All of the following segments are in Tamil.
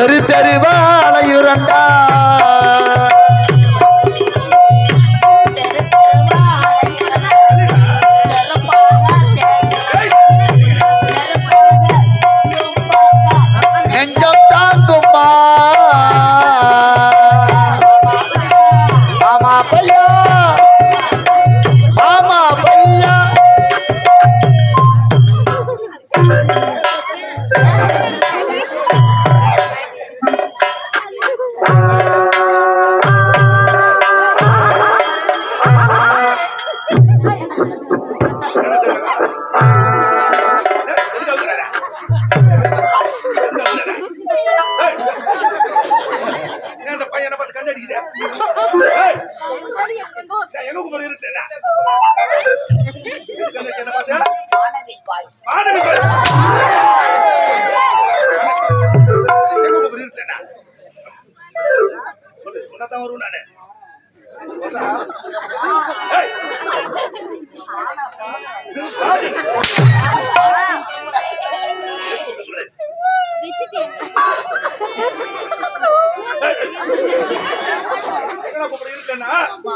தெரு தெருவாலையுரண்டா வச்சுட்டேன் இருக்கா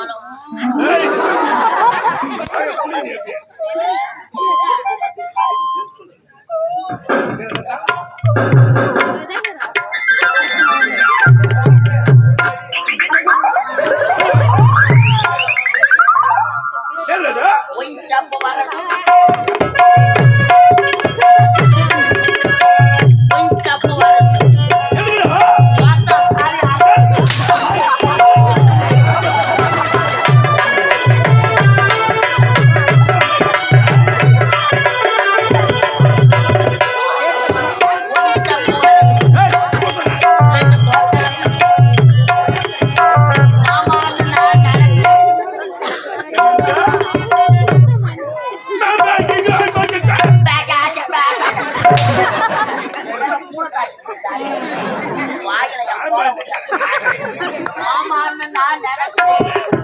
மாமனா நடக்கும்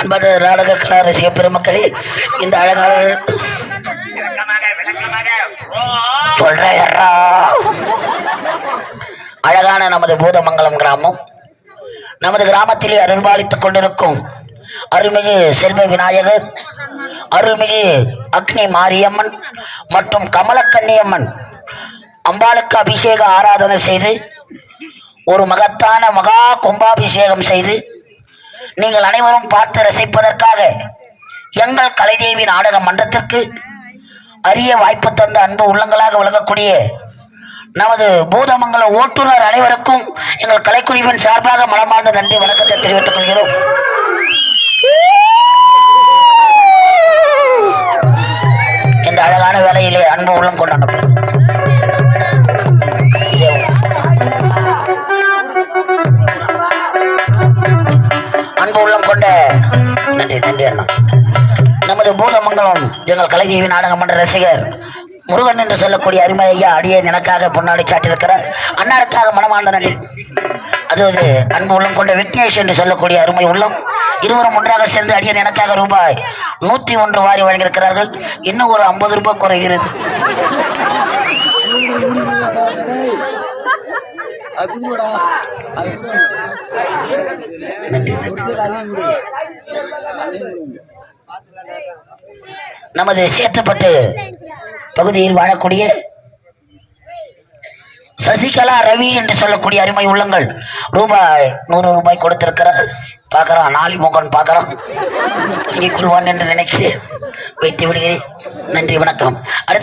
அன்பது நாடக கலாரசிக பெருமக்களே இந்த அழகான சொல்றேன்டா. அழகான நமது பூதமங்கலம் கிராமம் நமது கிராமத்திலே அருள்பாலித்துக் கொண்டிருக்கும் அருள்மிகு செல்வ விநாயகர் அருள்மிகு அக்னி மாரியம்மன் மற்றும் கமலக்கன்னியம்மன் அம்பாளுக்கு அபிஷேக ஆராதனை செய்து ஒரு மகத்தான மகா கும்பாபிஷேகம் செய்து நீங்கள் அனைவரும் பார்த்து ரசிப்பதற்காக எங்கள் கலைதேவி நாடக மன்றத்திற்கு அரிய வாய்ப்பு தந்த அன்பு உள்ளங்களாக விளங்கக்கூடிய நமது பூதமங்கல ஓட்டுநர் அனைவருக்கும் எங்கள் கலைக்குழுவின் சார்பாக மனமார்ந்த நன்றி வணக்கத்தை தெரிவித்துக் கொள்கிறோம். பூதமங்கலம் எங்கள் கலைதேவி நாடக மன்ற ரசிகர் முருகன் என்று சொல்லக்கூடிய அருமை ஐயா அடியே எனக்காக பொன்னாடி சாட்டியிருக்கிறார். அன்னாருக்காக மனமார்ந்த நன்றி அதாவது அன்பு உள்ளம் கொண்ட விக்னேஷ் என்று சொல்லக்கூடிய அருமை உள்ளம். இருவரும் ஒன்றாக சேர்ந்து அடியன் எனக்காக ரூபாய் நூத்தி ஒன்று வாரி வழங்கியிருக்கிறார்கள். இன்னும் ஒரு ஐம்பது ரூபாய் குறைகிறது. நன்றி. நன்றி. நமது சேத்தப்பட்டு பகுதியில் வாழக்கூடிய சசிகலா ரவி என்று சொல்லக்கூடிய அருமை உள்ளங்கள். ரூபாய் நூறு ரூபாய் கொடுத்திருக்கிறார் பார்க்கறான் நாளி மோகன் பார்க்கறான் இங்கே கொள்வான் என்று நினைத்து வைத்து விடுகிறேன். நன்றி வணக்கம். அடுத்து